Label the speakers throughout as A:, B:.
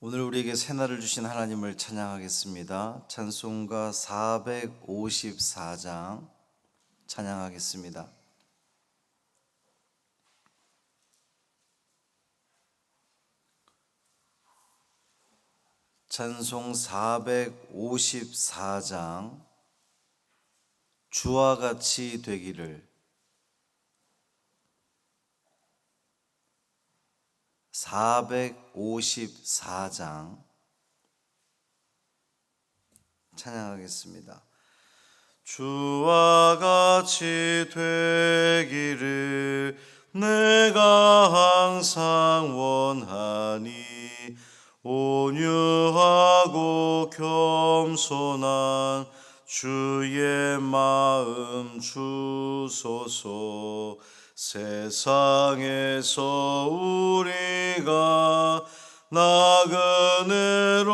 A: 오늘 우리에게 새날을 주신 하나님을 찬양하겠습니다. 찬송가 454장 찬양하겠습니다. 찬송 454장 주와 같이 되기를 454장 찬양하겠습니다. 주와 같이 되기를 내가 항상 원하니 온유하고 겸손한 주의 마음 주소서 세상에서 우리 가 나그네로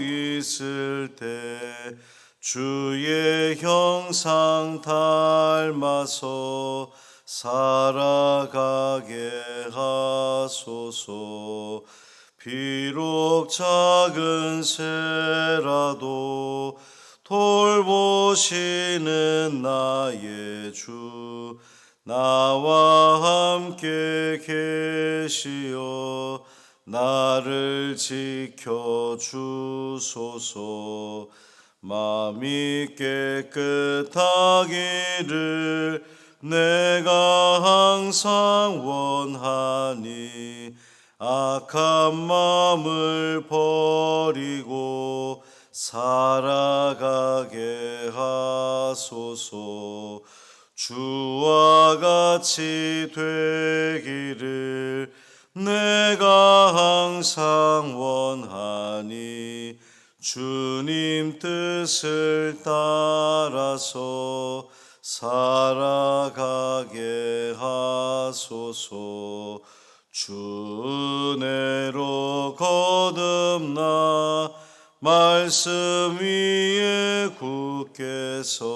A: 있을 때 주의 형상 닮아서 살아가게 하소서. 비록 작은 새라도 돌보시는 나의 주 나와 함께 계시어 나를 지켜 주소서. 마음이 깨끗하기를 내가 항상 원하니 악한 마음을 버리고 살아가게 하소서 주와 같이 되기를 내가 항상 원하니 주님 뜻을 따라서 살아가게 하소서. 주 은혜로 거듭나 말씀 위에 굳게 서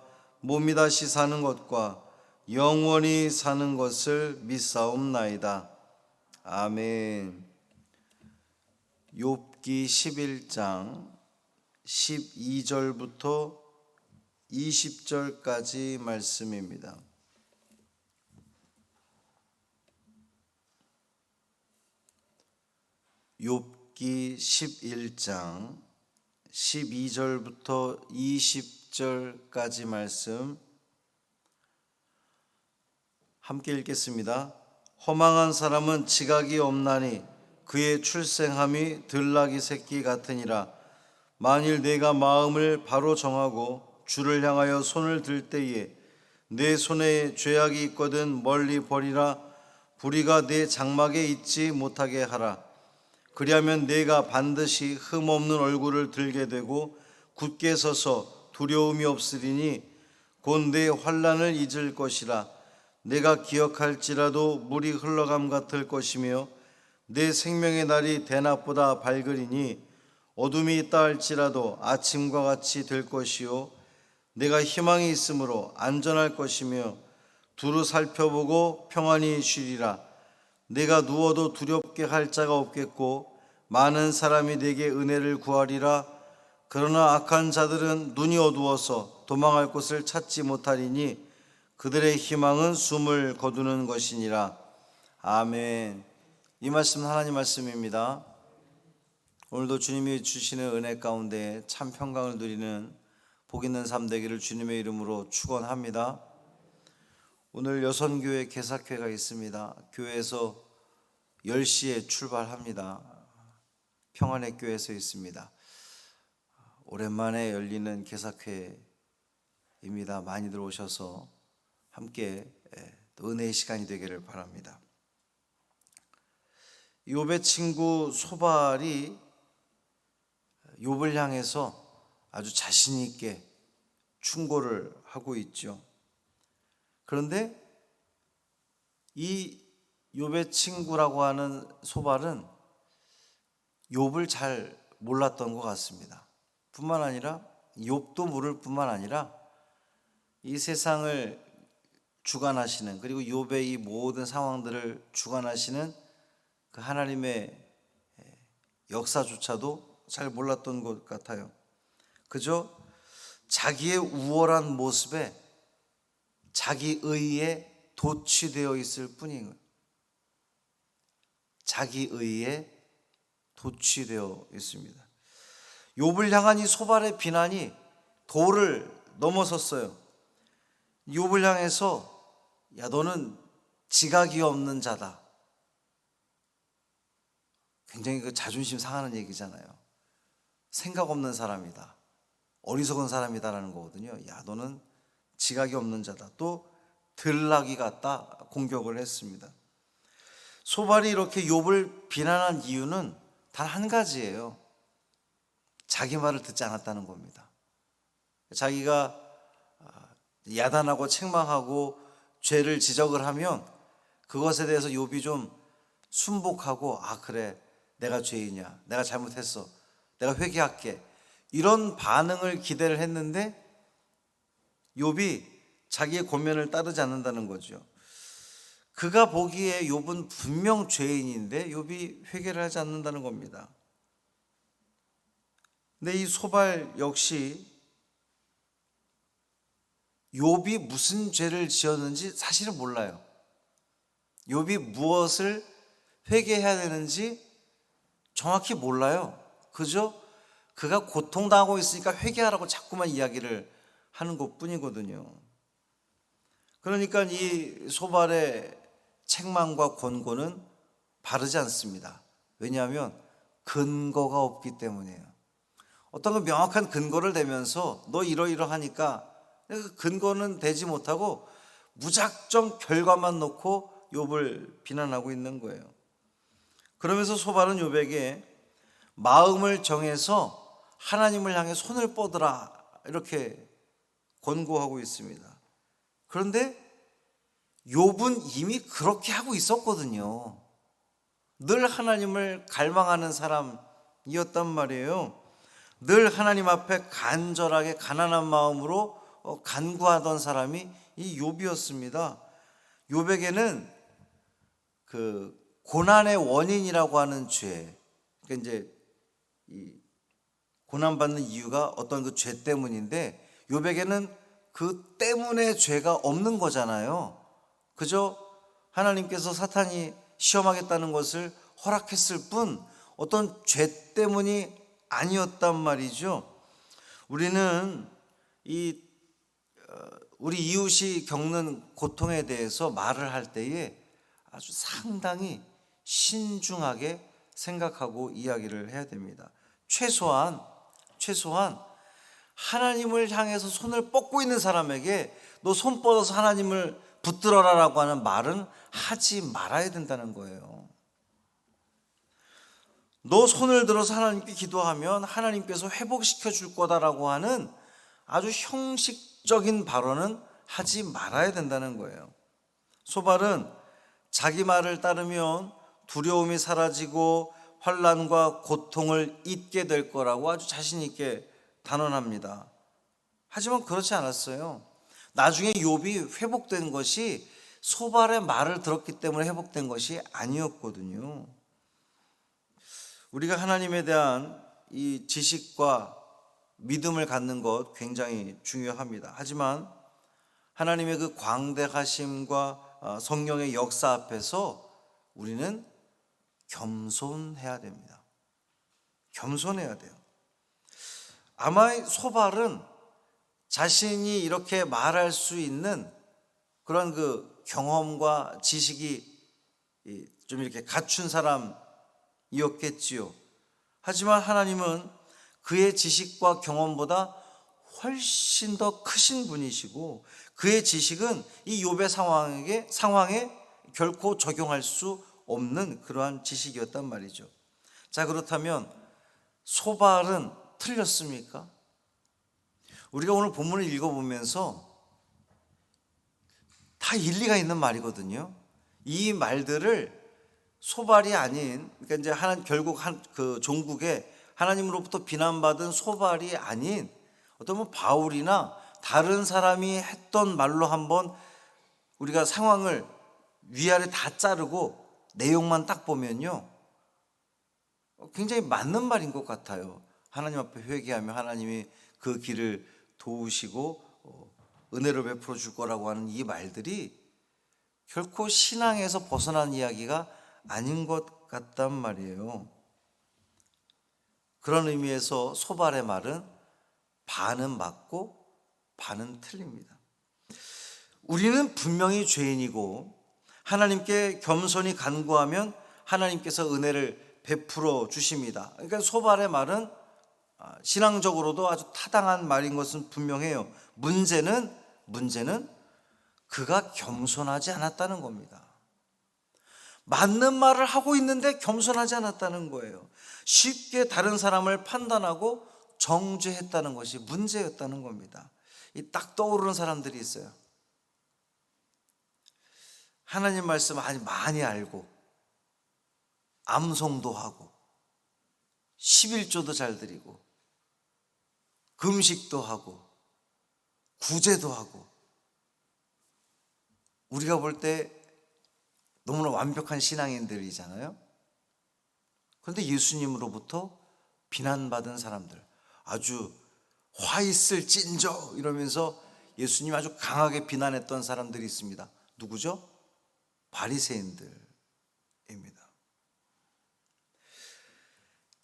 A: 몸이 다시 사는 것과 영원히 사는 것을 믿사옵나이다. 아멘. 욥기 11장 12절부터 20절까지 말씀입니다. 욥기 11장 12절부터 20 절까지 말씀 함께 읽겠습니다. 허망한 사람은 지각이 없나니 그의 출생함이 들나귀 새끼 같으니라. 만일 내가 마음을 바로 정하고 주를 향하여 손을 들 때에 내 손에 죄악이 있거든 멀리 버리라. 불의가 내 장막에 있지 못하게 하라. 그리하면 내가 반드시 흠 없는 얼굴을 들게 되고 굳게 서서 두려움이 없으리니 곧내 환란을 잊을 것이라. 내가 기억할지라도 물이 흘러감 같을 것이며 내 생명의 날이 대낮보다 밝으리니 어둠이 있다 할지라도 아침과 같이 될 것이요. 내가 희망이 있으므로 안전할 것이며 두루 살펴보고 평안히 쉬리라. 내가 누워도 두렵게 할 자가 없겠고 많은 사람이 내게 은혜를 구하리라 그러나 악한 자들은 눈이 어두워서 도망할 곳을 찾지 못하리니 그들의 희망은 숨을 거두는 것이니라 아멘. 이 말씀은 하나님 말씀입니다. 오늘도 주님이 주시는 은혜 가운데 참 평강을 누리는 복 있는 삶 되기를 주님의 이름으로 축원합니다. 오늘 여선교회 개사회가 있습니다. 교회에서 10시에 출발합니다. 평안의 교회에서 있습니다. 오랜만에 열리는 개사회입니다. 많이들 오셔서 함께 예, 은혜의 시간이 되기를 바랍니다. 욥의 친구 소발이 욥을 향해서 아주 자신 있게 충고를 하고 있죠. 그런데 이 욥의 친구라고 하는 소발은 욥을 잘 몰랐던 것 같습니다. 뿐만 아니라 욥도 모를 뿐만 아니라 이 세상을 주관하시는 그리고 욥의 이 모든 상황들을 주관하시는 그 하나님의 역사조차도 잘 몰랐던 것 같아요. 그저 자기의 우월한 모습에 자기 의에 도취되어 있을 뿐이에요. 자기 의에 도취되어 있습니다. 욥을 향한 이 소발의 비난이 도를 넘어섰어요. 욥을 향해서 야 너는 지각이 없는 자다. 굉장히 그 자존심 상하는 얘기잖아요. 생각 없는 사람이다. 어리석은 사람이다라는 거거든요. 야 너는 지각이 없는 자다. 또 들락이 같다 공격을 했습니다. 소발이 이렇게 욥을 비난한 이유는 단 한 가지예요. 자기 말을 듣지 않았다는 겁니다. 자기가 아, 야단하고 책망하고 죄를 지적을 하면 그것에 대해서 욥이 좀 순복하고 아 그래 내가 죄인이야 내가 잘못했어 내가 회개할게 이런 반응을 기대를 했는데 욥이 자기의 권면을 따르지 않는다는 거죠. 그가 보기에 욥은 분명 죄인인데 욥이 회개를 하지 않는다는 겁니다. 근데 이 소발 역시 욥이 무슨 죄를 지었는지 사실은 몰라요. 욥이 무엇을 회개해야 되는지 정확히 몰라요. 그저 그가 고통당하고 있으니까 회개하라고 자꾸만 이야기를 하는 것 뿐이거든요. 그러니까 이 소발의 책망과 권고는 바르지 않습니다. 왜냐하면 근거가 없기 때문이에요. 어떤 그 명확한 근거를 대면서 너 이러이러하니까 그 근거는 되지 못하고 무작정 결과만 놓고 욥을 비난하고 있는 거예요. 그러면서 소발은 욥에게 마음을 정해서 하나님을 향해 손을 뻗으라 이렇게 권고하고 있습니다. 그런데 욥은 이미 그렇게 하고 있었거든요. 늘 하나님을 갈망하는 사람이었단 말이에요. 늘 하나님 앞에 간절하게 가난한 마음으로 어, 간구하던 사람이 이 욥이었습니다. 욥에게는 그 고난의 원인이라고 하는 죄, 그러니까 이제 이 고난 받는 이유가 어떤 그 죄 때문인데 욥에게는 그 때문에 죄가 없는 거잖아요. 그저 하나님께서 사탄이 시험하겠다는 것을 허락했을 뿐 어떤 죄 때문이 아니었단 말이죠. 우리는 이 어, 우리 이웃이 겪는 고통에 대해서 말을 할 때에 아주 상당히 신중하게 생각하고 이야기를 해야 됩니다. 최소한 최소한 하나님을 향해서 손을 뻗고 있는 사람에게 너 손 뻗어서 하나님을 붙들어라라고 하는 말은 하지 말아야 된다는 거예요. 너 손을 들어서 하나님께 기도하면 하나님께서 회복시켜 줄 거다라고 하는 아주 형식적인 발언은 하지 말아야 된다는 거예요. 소발은 자기 말을 따르면 두려움이 사라지고 환란과 고통을 잊게 될 거라고 아주 자신 있게 단언합니다. 하지만 그렇지 않았어요. 나중에 욥이 회복된 것이 소발의 말을 들었기 때문에 회복된 것이 아니었거든요. 우리가 하나님에 대한 이 지식과 믿음을 갖는 것 굉장히 중요합니다. 하지만 하나님의 그 광대하심과 어, 성령의 역사 앞에서 우리는 겸손해야 됩니다. 겸손해야 돼요. 아마 소발은 자신이 이렇게 말할 수 있는 그런 그 경험과 지식이 이좀 이렇게 갖춘 사람 이었겠지요. 하지만 하나님은 그의 지식과 경험보다 훨씬 더 크신 분이시고 그의 지식은 이 욥의 상황에 상황에 결코 적용할 수 없는 그러한 지식이었단 말이죠. 자 그렇다면 소발은 틀렸습니까? 우리가 오늘 본문을 읽어보면서 다 일리가 있는 말이거든요. 이 말들을 소발이 아닌 그러니까 이제 하나 결국 한 그 종국에 하나님으로부터 비난받은 소발이 아닌 어떤 뭐 바울이나 다른 사람이 했던 말로 한번 우리가 상황을 위아래 다 자르고 내용만 딱 보면요. 굉장히 맞는 말인 것 같아요. 하나님 앞에 회개하며 하나님이 그 길을 도우시고 어, 은혜를 베풀어 줄 거라고 하는 이 말들이 결코 신앙에서 벗어난 이야기가 아닌 것 같단 말이에요. 그런 의미에서 소발의 말은 반은 맞고 반은 틀립니다. 우리는 분명히 죄인이고 하나님께 겸손히 간구하면 하나님께서 은혜를 베풀어 주십니다. 그러니까 소발의 말은 아, 신앙적으로도 아주 타당한 말인 것은 분명해요. 문제는 문제는 그가 겸손하지 않았다는 겁니다. 맞는 말을 하고 있는데 겸손하지 않았다는 거예요. 쉽게 다른 사람을 판단하고 정죄했다는 것이 문제였다는 겁니다. 이딱 떠오르는 사람들이 있어요. 하나님 말씀 많이 많이 알고 암송도 하고 11조도 잘 드리고 금식도 하고 구제도 하고 우리가 볼때 너무나 완벽한 신앙인들이잖아요. 그런데 예수님으로부터 비난받은 사람들 아주 화 있을 찐저 이러면서 예수님 아주 강하게 비난했던 사람들이 있습니다. 누구죠? 바리새인들입니다.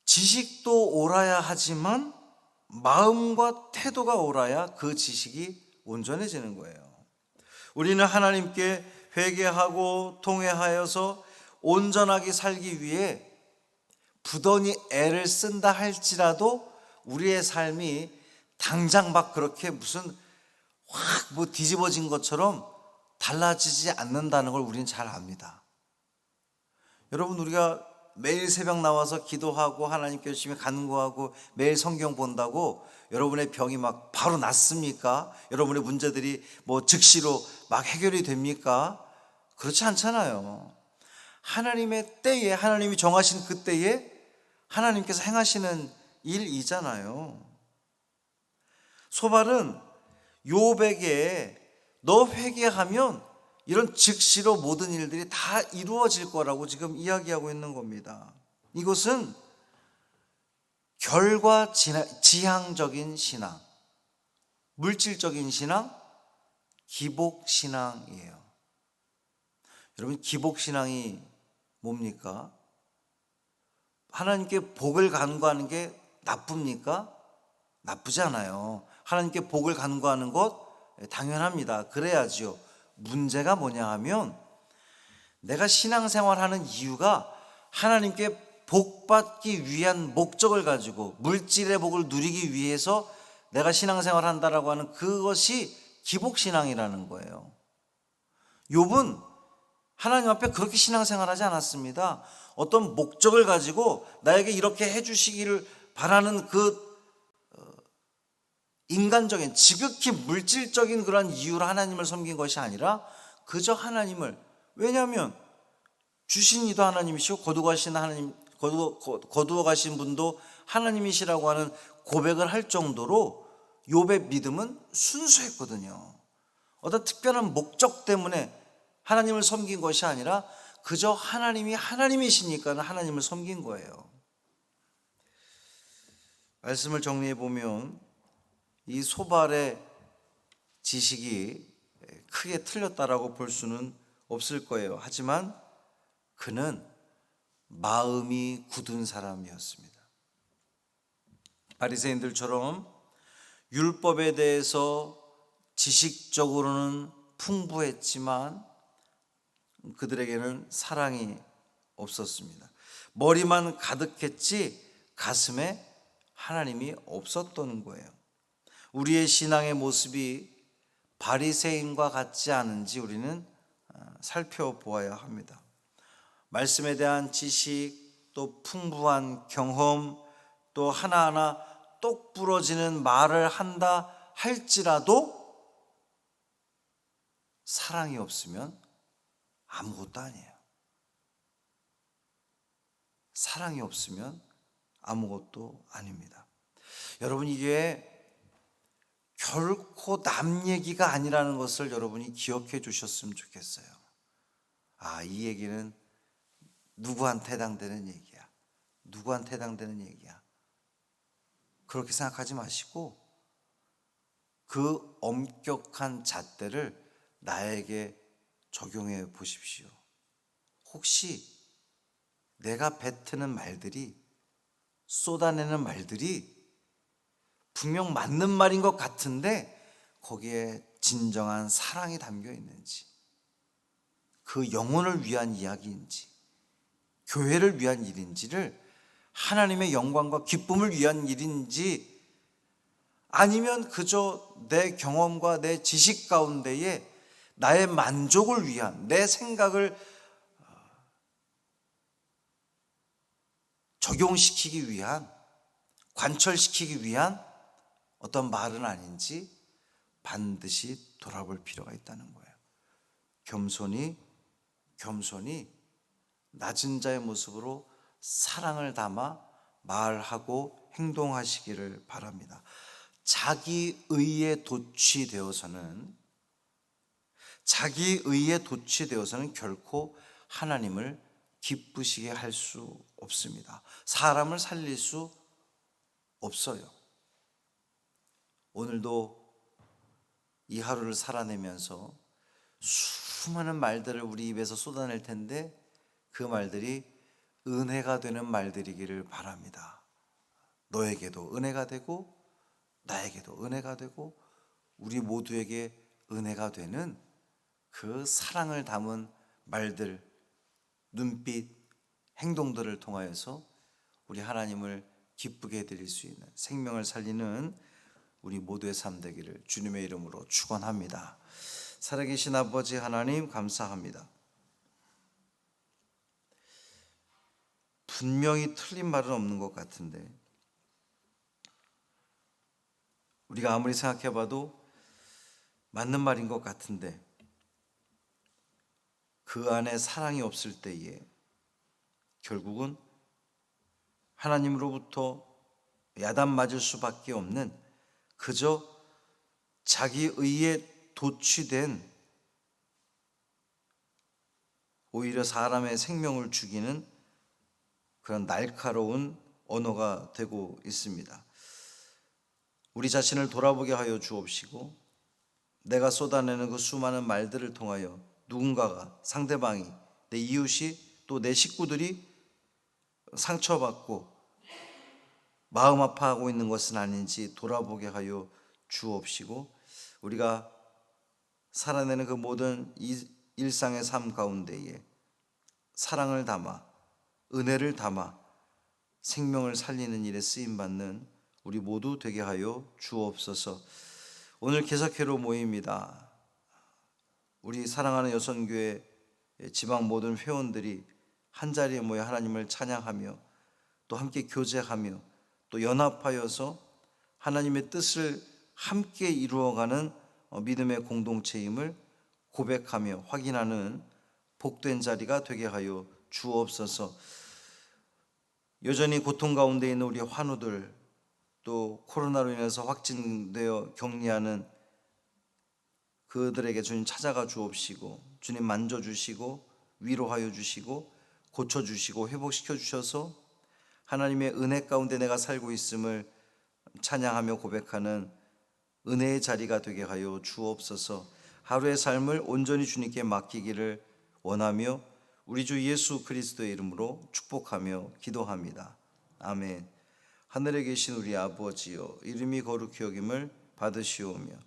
A: 지식도 옳아야 하지만 마음과 태도가 옳아야 그 지식이 온전해지는 거예요. 우리는 하나님께 회개하고 통회하여서 온전하게 살기 위해 부단히 애를 쓴다 할지라도 우리의 삶이 당장 막 그렇게 무슨 확 뭐 뒤집어진 것처럼 달라지지 않는다는 걸 우리는 잘 압니다. 여러분 우리가 매일 새벽 나와서 기도하고 하나님께 열심히 간구하고 매일 성경 본다고 여러분의 병이 막 바로 낫습니까? 여러분의 문제들이 뭐 즉시로 막 해결이 됩니까? 그렇지 않잖아요. 하나님의 때에 하나님이 정하신 그 때에 하나님께서 행하시는 일이잖아요. 소발은 요백에 너 회개하면 이런 즉시로 모든 일들이 다 이루어질 거라고 지금 이야기하고 있는 겁니다. 이것은 결과 지향적인 신앙, 물질적인 신앙, 기복 신앙이에요. 여러분 기복 신앙이 뭡니까? 하나님께 복을 간구하는 게 나쁩니까? 나쁘지 않아요. 하나님께 복을 간구하는 것 당연합니다. 그래야지요. 문제가 뭐냐 하면 내가 신앙생활 하는 이유가 하나님께 복 받기 위한 목적을 가지고 물질의 복을 누리기 위해서 내가 신앙생활 한다라고 하는 그것이 기복신앙이라는 거예요. 욥은 하나님 앞에 그렇게 신앙생활하지 않았습니다. 어떤 목적을 가지고 나에게 이렇게 해주시기를 바라는 그 인간적인 지극히 물질적인 그런 이유로 하나님을 섬긴 것이 아니라 그저 하나님을 왜냐하면 주신 이도 하나님이시고 거두어 가신 하나님 거두어, 거두어 가신 분도 하나님이시라고 하는 고백을 할 정도로 욥의 믿음은 순수했거든요. 어떤 특별한 목적 때문에 하나님을 섬긴 것이 아니라 그저 하나님이 하나님이시니까 하나님을 섬긴 거예요. 말씀을 정리해 보면 이 소발의 지식이 크게 틀렸다라고 볼 수는 없을 거예요. 하지만 그는 마음이 굳은 사람이었습니다. 바리새인들처럼 율법에 대해서 지식적으로는 풍부했지만 그들에게는 사랑이 없었습니다. 머리만 가득했지 가슴에 하나님이 없었던 거예요. 우리의 신앙의 모습이 바리새인과 같지 않은지 우리는 어, 살펴보아야 합니다. 말씀에 대한 지식, 또 풍부한 경험, 또 하나하나 똑 부러지는 말을 한다 할지라도 사랑이 없으면 아무것도 아니에요. 사랑이 없으면 아무것도 아닙니다. 여러분 이게 결코 남 얘기가 아니라는 것을 여러분이 기억해 주셨으면 좋겠어요. 아, 이 얘기는 누구한테 해당되는 얘기야. 누구한테 해당되는 얘기야. 그렇게 생각하지 마시고 그 엄격한 잣대를 나에게 적용해 보십시오. 혹시 내가 뱉는 말들이 쏟아내는 말들이 분명 맞는 말인 것 같은데 거기에 진정한 사랑이 담겨 있는지 그 영혼을 위한 이야기인지 교회를 위한 일인지를 하나님의 영광과 기쁨을 위한 일인지 아니면 그저 내 경험과 내 지식 가운데에 나의 만족을 위한 내 생각을 적용시키기 위한 관철시키기 위한 어떤 말은 아닌지 반드시 돌아볼 필요가 있다는 거예요. 겸손히 겸손히 낮은 자의 모습으로 사랑을 담아 말하고 행동하시기를 바랍니다. 자기 의에 도취되어서는 자기 의에 도취되어서는 결코 하나님을 기쁘시게 할 수 없습니다. 사람을 살릴 수 없어요. 오늘도 이 하루를 살아내면서 수많은 말들을 우리 입에서 쏟아낼 텐데 그 말들이 은혜가 되는 말들이기를 바랍니다. 너에게도 은혜가 되고 나에게도 은혜가 되고 우리 모두에게 은혜가 되는 그 사랑을 담은 말들, 눈빛, 행동들을 통하여서 우리 하나님을 기쁘게 해드릴 수 있는 생명을 살리는 우리 모두의 삶 되기를 주님의 이름으로 축원합니다. 살아계신 아버지 하나님 감사합니다. 분명히 틀린 말은 없는 것 같은데 우리가 아무리 생각해봐도 맞는 말인 것 같은데 그 안에 사랑이 없을 때에 결국은 하나님으로부터 야단 맞을 수밖에 없는 그저 자기 의에 도취된 오히려 사람의 생명을 죽이는 그런 날카로운 언어가 되고 있습니다. 우리 자신을 돌아보게 하여 주옵시고 내가 쏟아내는 그 수많은 말들을 통하여 누군가가 상대방이 내 이웃이 또 내 식구들이 상처받고 마음 아파하고 있는 것은 아닌지 돌아보게 하여 주옵시고 우리가 살아내는 그 모든 일상의 삶 가운데에 사랑을 담아 은혜를 담아 생명을 살리는 일에 쓰임 받는 우리 모두 되게 하여 주옵소서. 오늘 개석회로 모입니다. 우리 사랑하는 여성교회 지방 모든 회원들이 한 자리에 모여 하나님을 찬양하며 또 함께 교제하며 또 연합하여서 하나님의 뜻을 함께 이루어가는 어, 믿음의 공동체임을 고백하며 확인하는 복된 자리가 되게 하여 주옵소서. 여전히 고통 가운데 있는 우리 환우들 또 코로나로 인해서 확진되어 격리하는 그들에게 주님 찾아가 주옵시고 주님 만져 주시고 위로하여 주시고 고쳐 주시고 회복시켜 주셔서 하나님의 은혜 가운데 내가 살고 있음을 찬양하며 고백하는 은혜의 자리가 되게 하여 주옵소서. 하루의 삶을 온전히 주님께 맡기기를 원하며 우리 주 예수 그리스도의 이름으로 축복하며 기도합니다. 아멘. 하늘에 계신 우리 아버지여 이름이 거룩히 여김을 받으시오며